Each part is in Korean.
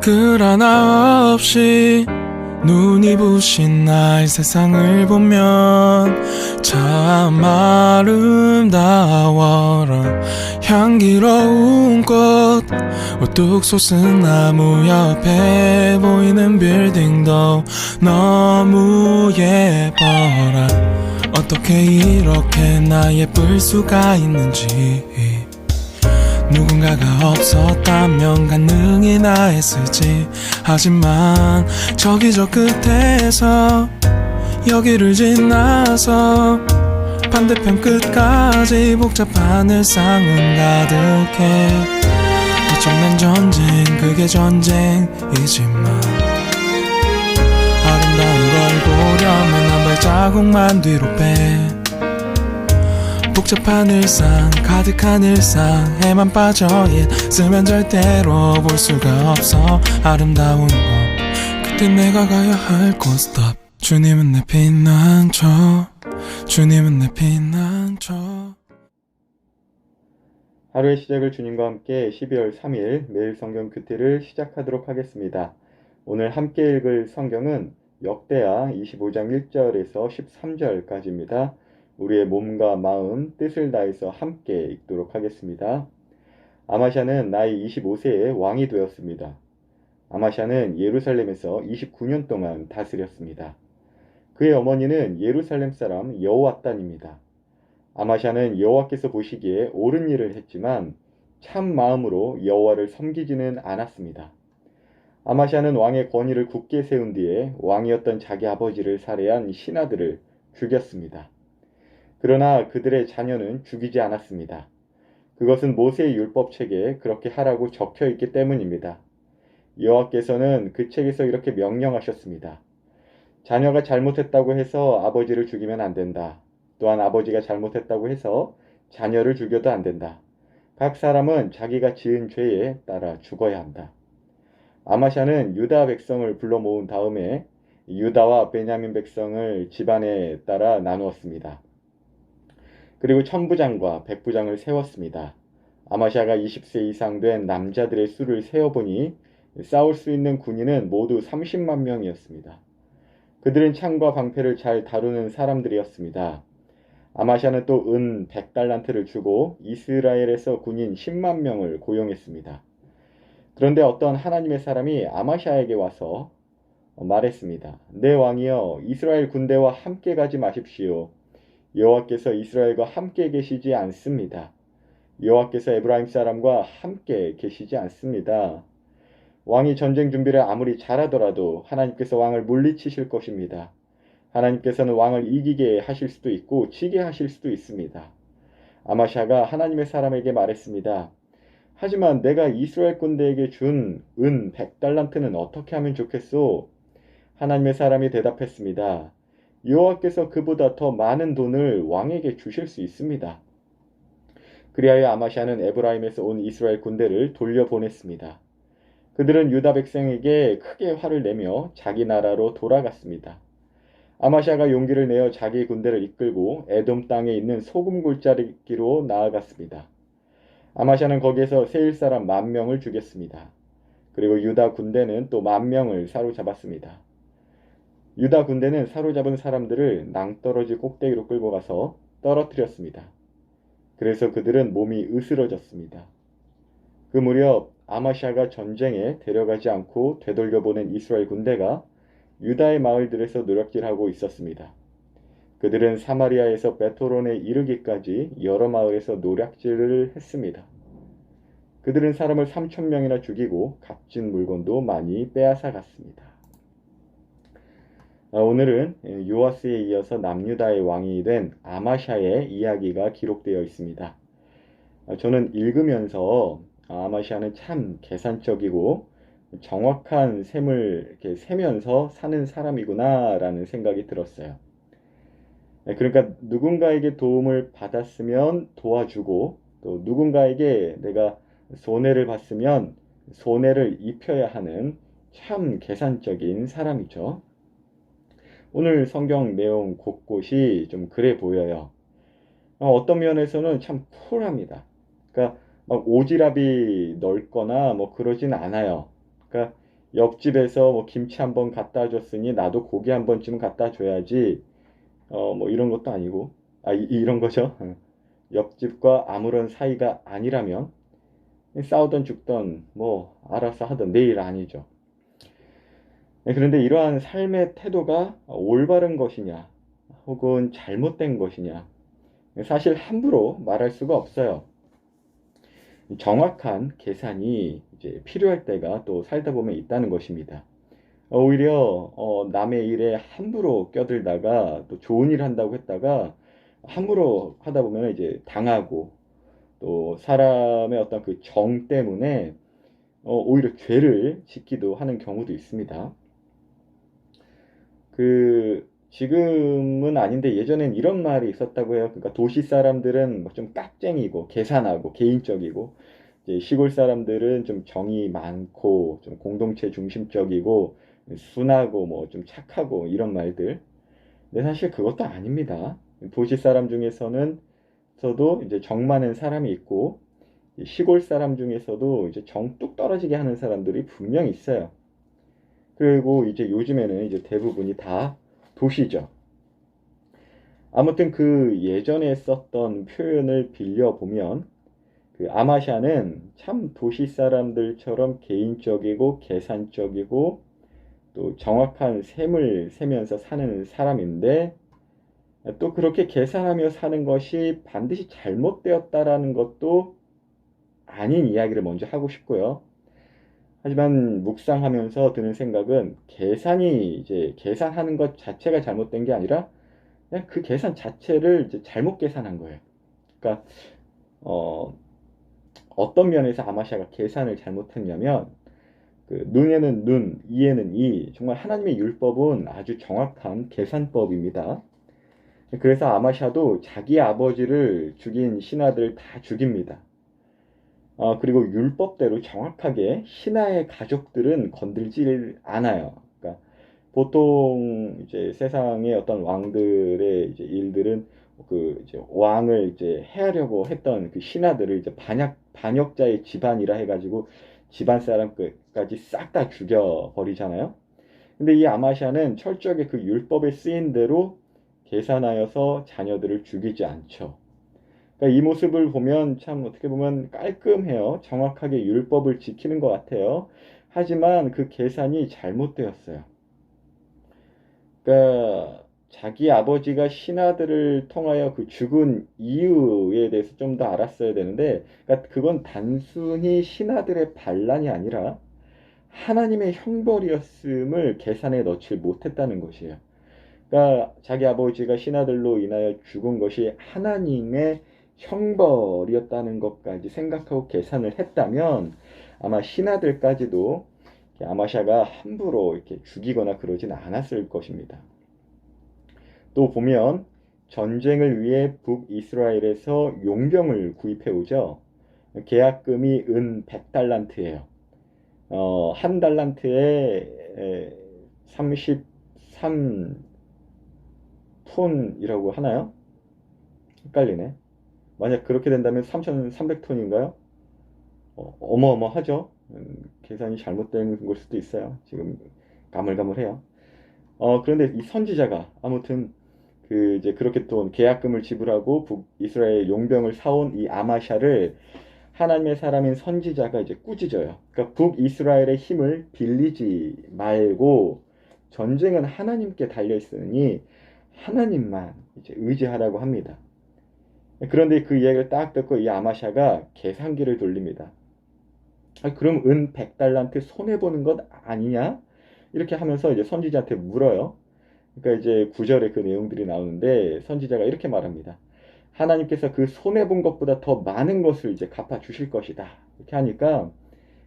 글 하나 없이 눈이 부신 나의 세상을 보면 참 아름다워라. 향기로운 꽃 우뚝 솟은 나무 옆에 보이는 빌딩도 너무 예뻐라. 어떻게 이렇게 나 예쁠 수가 있는지 누군가가 없었다면 가능이나 했을지. 하지만 저기 저 끝에서 여기를 지나서 반대편 끝까지 복잡한 일상은 가득해. 어쩌면 전쟁 그게 전쟁이지만 아름다운 걸 보려면 한 발자국만 뒤로 빼 복잡한 일상 가득한 일상 에만 빠져 있으면 절대로 볼 수가 없어 아름다운 것 그때 내가 가야 할곳 stop 주님은 내 피난처 주님은 내 피난처 하루의 시작을 주님과 함께 12월 3일 매일 성경 큐티를 시작하도록 하겠습니다. 오늘 함께 읽을 성경은 역대하 25장 1절에서 13절까지입니다. 우리의 몸과 마음, 뜻을 다해서 함께 읽도록 하겠습니다. 아마샤는 나이 25세에 왕이 되었습니다. 아마샤는 예루살렘에서 29년 동안 다스렸습니다. 그의 어머니는 예루살렘 사람 여호와단입니다. 아마샤는 여호와께서 보시기에 옳은 일을 했지만 참 마음으로 여호와를 섬기지는 않았습니다. 아마샤는 왕의 권위를 굳게 세운 뒤에 왕이었던 자기 아버지를 살해한 신하들을 죽였습니다. 그러나 그들의 자녀는 죽이지 않았습니다. 그것은 모세의 율법 책에 그렇게 하라고 적혀 있기 때문입니다. 여호와께서는 그 책에서 이렇게 명령하셨습니다. 자녀가 잘못했다고 해서 아버지를 죽이면 안 된다. 또한 아버지가 잘못했다고 해서 자녀를 죽여도 안 된다. 각 사람은 자기가 지은 죄에 따라 죽어야 한다. 아마샤는 유다 백성을 불러 모은 다음에 유다와 베냐민 백성을 집안에 따라 나누었습니다. 그리고 천부장과 백부장을 세웠습니다. 아마샤가 20세 이상 된 남자들의 수를 세어보니 싸울 수 있는 군인은 모두 30만 명이었습니다. 그들은 창과 방패를 잘 다루는 사람들이었습니다. 아마샤는 또 은 100달란트를 주고 이스라엘에서 군인 10만 명을 고용했습니다. 그런데 어떤 하나님의 사람이 아마샤에게 와서 말했습니다. 내 왕이여 이스라엘 군대와 함께 가지 마십시오. 여호와께서 이스라엘과 함께 계시지 않습니다. 여호와께서 에브라임 사람과 함께 계시지 않습니다. 왕이 전쟁 준비를 아무리 잘하더라도 하나님께서 왕을 물리치실 것입니다. 하나님께서는 왕을 이기게 하실 수도 있고 지게 하실 수도 있습니다. 아마샤가 하나님의 사람에게 말했습니다. 하지만 내가 이스라엘 군대에게 준 은 100달란트는 어떻게 하면 좋겠소? 하나님의 사람이 대답했습니다. 여호와께서 그보다 더 많은 돈을 왕에게 주실 수 있습니다. 그리하여 아마샤는 에브라임에서 온 이스라엘 군대를 돌려보냈습니다. 그들은 유다 백성에게 크게 화를 내며 자기 나라로 돌아갔습니다. 아마샤가 용기를 내어 자기 군대를 이끌고 에돔 땅에 있는 소금 골짜기로 나아갔습니다. 아마샤는 거기에서 세일 사람 만 명을 죽였습니다. 그리고 유다 군대는 또 만 명을 사로잡았습니다. 유다 군대는 사로잡은 사람들을 낭떠러지 꼭대기로 끌고 가서 떨어뜨렸습니다. 그래서 그들은 몸이 으스러졌습니다. 그 무렵 아마샤가 전쟁에 데려가지 않고 되돌려보낸 이스라엘 군대가 유다의 마을들에서 노력질하고 있었습니다. 그들은 사마리아에서 베토론에 이르기까지 여러 마을에서 노략질을 했습니다. 그들은 사람을 3천 명이나 죽이고 값진 물건도 많이 빼앗아 갔습니다. 아, 오늘은 요아스에 이어서 남유다의 왕이 된 아마샤의 이야기가 기록되어 있습니다. 아, 저는 읽으면서 아마샤는 참 계산적이고 정확한 셈을 이렇게 세면서 사는 사람이구나라는 생각이 들었어요. 네, 그러니까 누군가에게 도움을 받았으면 도와주고 또 누군가에게 내가 손해를 봤으면 손해를 입혀야 하는 참 계산적인 사람이죠. 오늘 성경 내용 곳곳이 좀 그래 보여요. 어, 어떤 면에서는 참 쿨합니다. 그러니까 막 오지랖이 넓거나 뭐 그러진 않아요. 그러니까 옆집에서 뭐 김치 한번 갖다 줬으니 나도 고기 한 번쯤 갖다 줘야지. 어, 뭐 이런 것도 아니고. 아, 이, 이런 거죠. 옆집과 아무런 사이가 아니라면 싸우던 죽던 뭐 알아서 하던 내일 아니죠. 네, 그런데 이러한 삶의 태도가 올바른 것이냐, 혹은 잘못된 것이냐, 사실 함부로 말할 수가 없어요. 정확한 계산이 이제 필요할 때가 또 살다 보면 있다는 것입니다. 오히려 어, 남의 일에 함부로 껴들다가 또 좋은 일 한다고 했다가 함부로 하다 보면 이제 당하고 또 사람의 어떤 그 정 때문에 어, 오히려 죄를 짓기도 하는 경우도 있습니다. 그 지금은 아닌데 예전엔 이런 말이 있었다고 해요. 그러니까 도시 사람들은 뭐 좀 깍쟁이고 계산하고 개인적이고 시골 사람들은 좀 정이 많고 좀 공동체 중심적이고 순하고 뭐 좀 착하고 이런 말들. 근데 사실 그것도 아닙니다. 도시 사람 중에서는 저도 이제 정 많은 사람이 있고 시골 사람 중에서도 이제 정 뚝 떨어지게 하는 사람들이 분명 있어요. 그리고 이제 요즘에는 이제 대부분이 다 도시죠. 아무튼 그 예전에 썼던 표현을 빌려보면 그 아마샤는 참 도시 사람들처럼 개인적이고 계산적이고 또 정확한 셈을 세면서 사는 사람인데 또 그렇게 계산하며 사는 것이 반드시 잘못되었다라는 것도 아닌 이야기를 먼저 하고 싶고요. 하지만 묵상하면서 드는 생각은 계산이 이제 계산하는 것 자체가 잘못된 게 아니라 그냥 그 계산 자체를 이제 잘못 계산한 거예요. 그러니까 어, 어떤 면에서 아마샤가 계산을 잘못했냐면 그 눈에는 눈, 이에는 이 정말 하나님의 율법은 아주 정확한 계산법입니다. 그래서 아마샤도 자기 아버지를 죽인 신하들 다 죽입니다. 어, 그리고 율법대로 정확하게 신하의 가족들은 건들지 않아요. 그러니까 보통 이제 세상의 어떤 왕들의 이제 일들은 그 이제 왕을 이제 해하려고 했던 그 신하들을 이제 반역 반역자의 집안이라 해가지고 집안 사람까지 싹 다 죽여 버리잖아요. 근데 이 아마샤는 철저하게 그 율법에 쓰인 대로 계산하여서 자녀들을 죽이지 않죠. 그러니까 이 모습을 보면 참 어떻게 보면 깔끔해요. 정확하게 율법을 지키는 것 같아요. 하지만 그 계산이 잘못되었어요. 그러니까 자기 아버지가 신하들을 통하여 그 죽은 이유에 대해서 좀 더 알았어야 되는데, 그러니까 그건 단순히 신하들의 반란이 아니라 하나님의 형벌이었음을 계산에 넣지 못했다는 것이에요. 그러니까 자기 아버지가 신하들로 인하여 죽은 것이 하나님의 형벌이었다는 것까지 생각하고 계산을 했다면 아마 신하들까지도 아마샤가 함부로 이렇게 죽이거나 그러진 않았을 것입니다. 또 보면 전쟁을 위해 북이스라엘에서 용병을 구입해 오죠. 계약금이 은 100달란트예요. 어, 한 달란트에 33톤이라고 하나요? 헷갈리네. 만약 그렇게 된다면 3,300톤인가요? 어, 어마어마하죠. 음, 계산이 잘못된 걸 수도 있어요. 지금 가물가물해요. 어, 그런데 이 선지자가 아무튼 그 이제 그렇게 또 계약금을 지불하고 북이스라엘 용병을 사온 이 아마샤를 하나님의 사람인 선지자가 이제 꾸짖어요. 그러니까 북이스라엘의 힘을 빌리지 말고 전쟁은 하나님께 달려 있으니 하나님만 이제 의지하라고 합니다. 그런데 그 이야기를 딱 듣고 이 아마샤가 계산기를 돌립니다. 아, 그럼 은 100달란트 손해보는 것 아니냐? 이렇게 하면서 이제 선지자한테 물어요. 그러니까 이제 구절에 그 내용들이 나오는데 선지자가 이렇게 말합니다. 하나님께서 그 손해본 것보다 더 많은 것을 이제 갚아 주실 것이다. 이렇게 하니까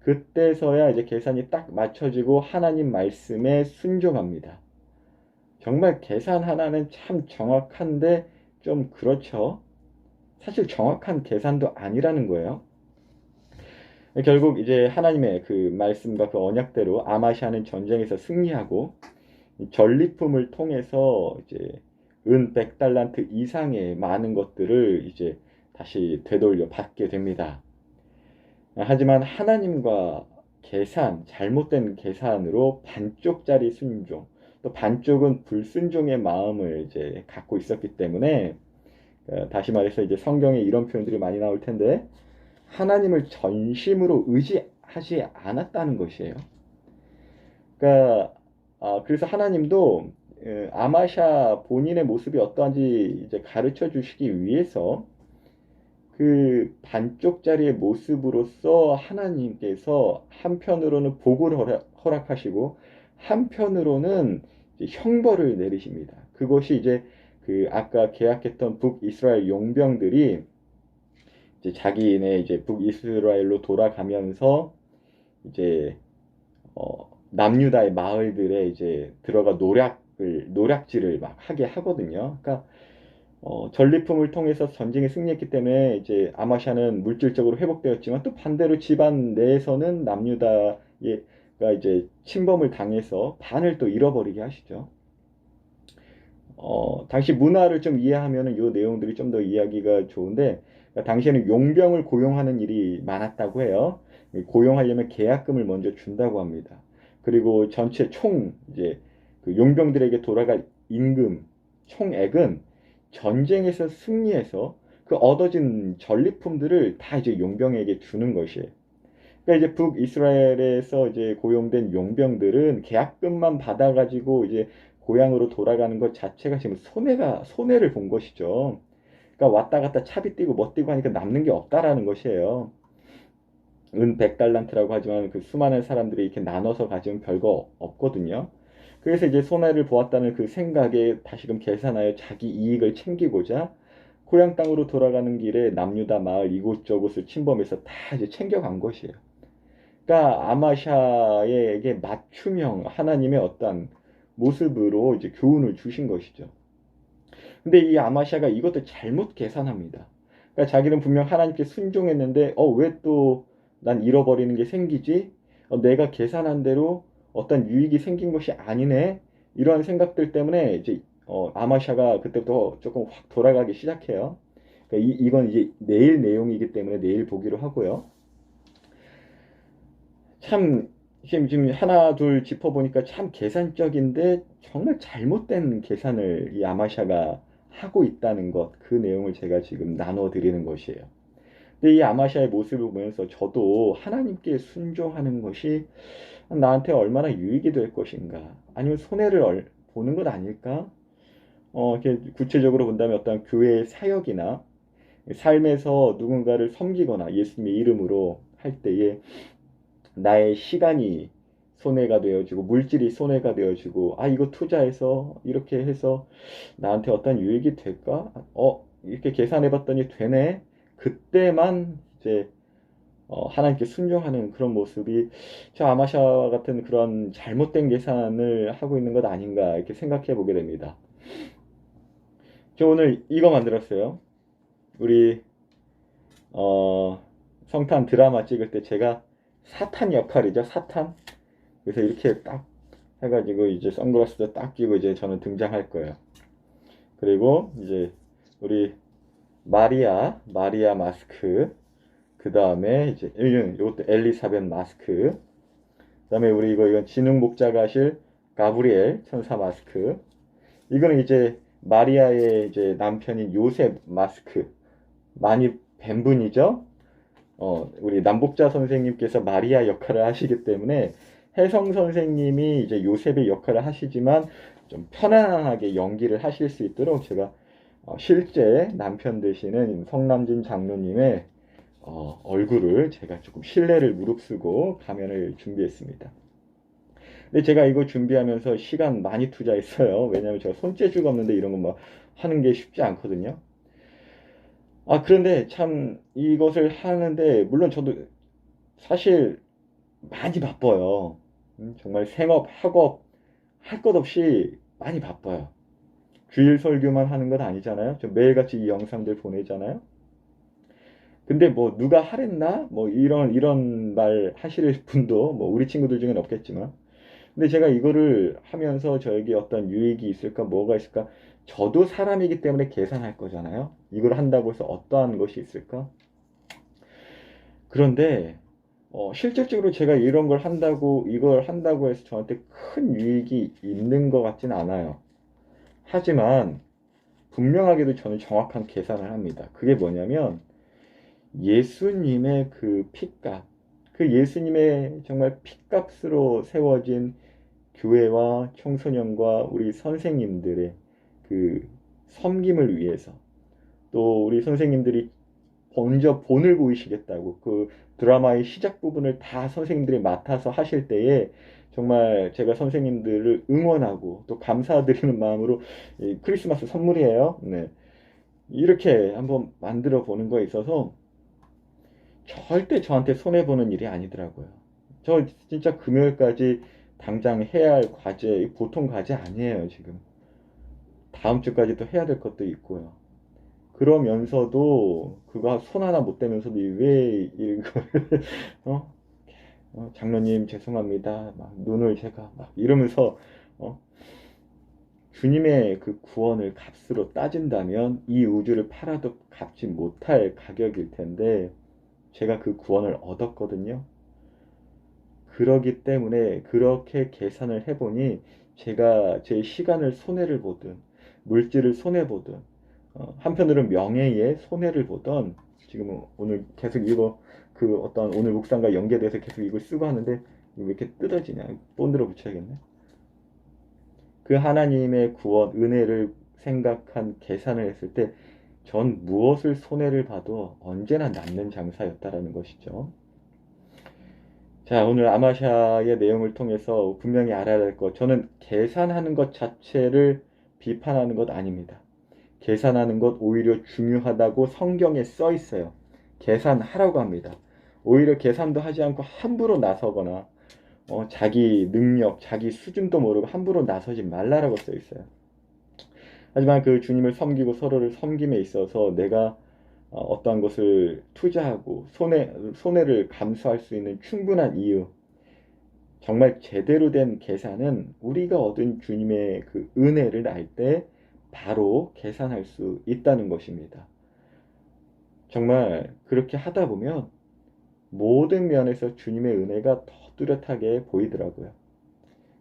그때서야 이제 계산이 딱 맞춰지고 하나님 말씀에 순종합니다. 정말 계산 하나는 참 정확한데 좀 그렇죠. 사실 정확한 계산도 아니라는 거예요. 결국 이제 하나님의 그 말씀과 그 언약대로 아마시아는 전쟁에서 승리하고 전리품을 통해서 이제 은 100달란트 이상의 많은 것들을 이제 다시 되돌려 받게 됩니다. 하지만 하나님과 계산, 잘못된 계산으로 반쪽짜리 순종, 또 반쪽은 불순종의 마음을 이제 갖고 있었기 때문에 어, 다시 말해서 이제 성경에 이런 표현들이 많이 나올 텐데 하나님을 전심으로 의지하지 않았다는 것이에요. 그러니까 아, 그래서 하나님도 에, 아마샤 본인의 모습이 어떠한지 이제 가르쳐 주시기 위해서 그 반쪽짜리의 모습으로서 하나님께서 한편으로는 복을 허락, 허락하시고 한편으로는 형벌을 내리십니다. 그것이 이제 그 아까 계약했던 북이스라엘 용병들이 이제 자기네 이제 북이스라엘로 돌아가면서 이제 어 남유다의 마을들에 이제 들어가 노략을 노략질을 막 하게 하거든요. 그러니까 어, 전리품을 통해서 전쟁에 승리했기 때문에 이제 아마샤는 물질적으로 회복되었지만 또 반대로 집안 내에서는 남유다가 이제 침범을 당해서 반을 또 잃어버리게 하시죠. 어, 당시 문화를 좀 이해하면은 이 내용들이 좀 더 이해하기가 좋은데 그러니까 당시에는 용병을 고용하는 일이 많았다고 해요. 고용하려면 계약금을 먼저 준다고 합니다. 그리고 전체 총 이제 그 용병들에게 돌아갈 임금 총액은 전쟁에서 승리해서 그 얻어진 전리품들을 다 이제 용병에게 주는 것이에요. 그러니까 이제 북이스라엘에서 이제 고용된 용병들은 계약금만 받아가지고 이제 고향으로 돌아가는 것 자체가 지금 손해가 손해를 본 것이죠. 그러니까 왔다 갔다 차비 뛰고 뭐 뛰고 하니까 남는 게 없다라는 것이에요. 은 100달란트라고 하지만 그 수많은 사람들이 이렇게 나눠서 가지면 별거 없거든요. 그래서 이제 손해를 보았다는 그 생각에 다시금 계산하여 자기 이익을 챙기고자 고향 땅으로 돌아가는 길에 남유다 마을 이곳저곳을 침범해서 다 이제 챙겨간 것이에요. 그러니까 아마샤에게 맞춤형 하나님의 어떤 모습으로 이제 교훈을 주신 것이죠. 근데 이 아마샤가 이것도 잘못 계산합니다. 그러니까 자기는 분명 하나님께 순종했는데 어 왜 또 난 잃어버리는 게 생기지? 어, 내가 계산한 대로 어떤 유익이 생긴 것이 아니네. 이러한 생각들 때문에 이제 어, 아마샤가 그때부터 조금 확 돌아가기 시작해요. 그러니까 이, 이건 이제 내일 내용이기 때문에 내일 보기로 하고요. 참 지금, 지금 하나 둘 짚어보니까 참 계산적인데 정말 잘못된 계산을 이 아마샤가 하고 있다는 것, 그 내용을 제가 지금 나눠 드리는 것이에요. 근데 이 아마샤의 모습을 보면서 저도 하나님께 순종하는 것이 나한테 얼마나 유익이 될 것인가, 아니면 손해를 보는 것 아닐까? 어, 이렇게 구체적으로 본다면 어떤 교회의 사역이나 삶에서 누군가를 섬기거나 예수님의 이름으로 할 때에 나의 시간이 손해가 되어지고 물질이 손해가 되어지고 아 이거 투자해서 이렇게 해서 나한테 어떤 유익이 될까? 어 이렇게 계산해 봤더니 되네. 그때만 이제 어, 하나님께 순종하는 그런 모습이 저 아마샤 같은 그런 잘못된 계산을 하고 있는 것 아닌가 이렇게 생각해 보게 됩니다. 저 오늘 이거 만들었어요. 우리 어, 성탄 드라마 찍을 때 제가 사탄 역할이죠. 사탄. 그래서 이렇게 딱 해가지고 이제 선글라스도 딱 끼고 이제 저는 등장할 거예요. 그리고 이제 우리 마리아, 마리아 마스크. 그 다음에 이제 이것도 엘리사벳 마스크. 그 다음에 우리 이거 이건 지능 목자가실 가브리엘 천사 마스크. 이거는 이제 마리아의 이제 남편인 요셉 마스크. 많이 뵌 분이죠. 어, 우리 남복자 선생님께서 마리아 역할을 하시기 때문에 혜성 선생님이 이제 요셉의 역할을 하시지만 좀 편안하게 연기를 하실 수 있도록 제가 어, 실제 남편 되시는 성남진 장로님의 어, 얼굴을 제가 조금 신뢰를 무릅쓰고 가면을 준비했습니다. 근데 제가 이거 준비하면서 시간 많이 투자했어요. 왜냐하면 제가 손재주가 없는데 이런 거 막 하는 게 쉽지 않거든요. 아, 그런데 참 이것을 하는데, 물론 저도 사실 많이 바빠요. 음, 정말 생업, 학업, 할 것 없이 많이 바빠요. 주일 설교만 하는 건 아니잖아요. 저 매일같이 이 영상들 보내잖아요. 근데 뭐 누가 하랬나? 뭐 이런, 이런 말 하실 분도 뭐 우리 친구들 중엔 없겠지만. 근데 제가 이거를 하면서 저에게 어떤 유익이 있을까, 뭐가 있을까? 저도 사람이기 때문에 계산할 거잖아요. 이걸 한다고 해서 어떠한 것이 있을까? 그런데 어, 실질적으로 제가 이런 걸 한다고, 이걸 한다고 해서 저한테 큰 유익이 있는 것 같진 않아요. 하지만, 분명하게도 저는 정확한 계산을 합니다. 그게 뭐냐면, 예수님의 그 핏값, 그 예수님의 정말 핏값으로 세워진 교회와 청소년과 우리 선생님들의 그 섬김을 위해서 또 우리 선생님들이 먼저 본을 보이시겠다고 그 드라마의 시작 부분을 다 선생님들이 맡아서 하실 때에 정말 제가 선생님들을 응원하고 또 감사드리는 마음으로 이 크리스마스 선물이에요. 네. 이렇게 한번 만들어 보는 거에 있어서 절대 저한테 손해보는 일이 아니더라고요. 저 진짜 금요일까지 당장 해야 할 과제, 보통 과제 아니에요, 지금. 다음 주까지 또 해야 될 것도 있고요. 그러면서도 그거 손 하나 못 대면서도 왜 이걸 어? 어, 장로님 죄송합니다. 막 눈을 제가 막 이러면서 어? 주님의 그 구원을 값으로 따진다면 이 우주를 팔아도 갚지 못할 가격일 텐데 제가 그 구원을 얻었거든요. 그러기 때문에 그렇게 계산을 해보니 제가 제 시간을 손해를 보든 물질을 손해 보든 어, 한편으로는 명예에 손해를 보던 지금 오늘 계속 이거 그 어떤 오늘 묵상과 연계돼서 계속 이걸 쓰고 하는데 왜 이렇게 뜯어지냐 본드로 붙여야겠네 그 하나님의 구원 은혜를 생각한 계산을 했을 때 전 무엇을 손해를 봐도 언제나 남는 장사였다라는 것이죠. 자, 오늘 아마샤의 내용을 통해서 분명히 알아야 될 것, 저는 계산하는 것 자체를 비판하는 것 아닙니다. 계산하는 것 오히려 중요하다고 성경에 써 있어요. 계산하라고 합니다. 오히려 계산도 하지 않고 함부로 나서거나 어, 자기 능력, 자기 수준도 모르고 함부로 나서지 말라라고 써 있어요. 하지만 그 주님을 섬기고 서로를 섬김에 있어서 내가 어, 어떠한 것을 투자하고 손해, 손해를 감수할 수 있는 충분한 이유, 정말 제대로 된 계산은 우리가 얻은 주님의 그 은혜를 알 때 바로 계산할 수 있다는 것입니다. 정말 그렇게 하다 보면 모든 면에서 주님의 은혜가 더 뚜렷하게 보이더라고요.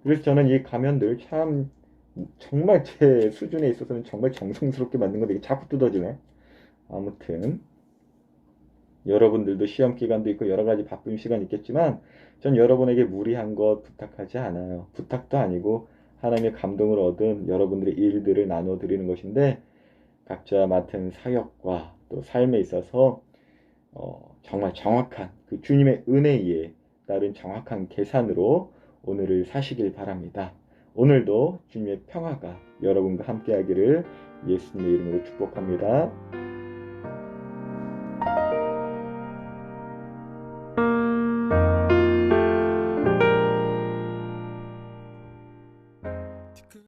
그래서 저는 이 가면들 참 정말 제 수준에 있어서는 정말 정성스럽게 만든 건데 이게 자꾸 뜯어지네. 아무튼 여러분들도 시험 기간도 있고 여러 가지 바쁜 시간이 있겠지만 전 여러분에게 무리한 것 부탁하지 않아요. 부탁도 아니고 하나님의 감동을 얻은 여러분들의 일들을 나눠 드리는 것인데 각자 맡은 사역과 또 삶에 있어서 어, 정말 정확한 그 주님의 은혜에 따른 정확한 계산으로 오늘을 사시길 바랍니다. 오늘도 주님의 평화가 여러분과 함께하기를 예수님의 이름으로 축복합니다.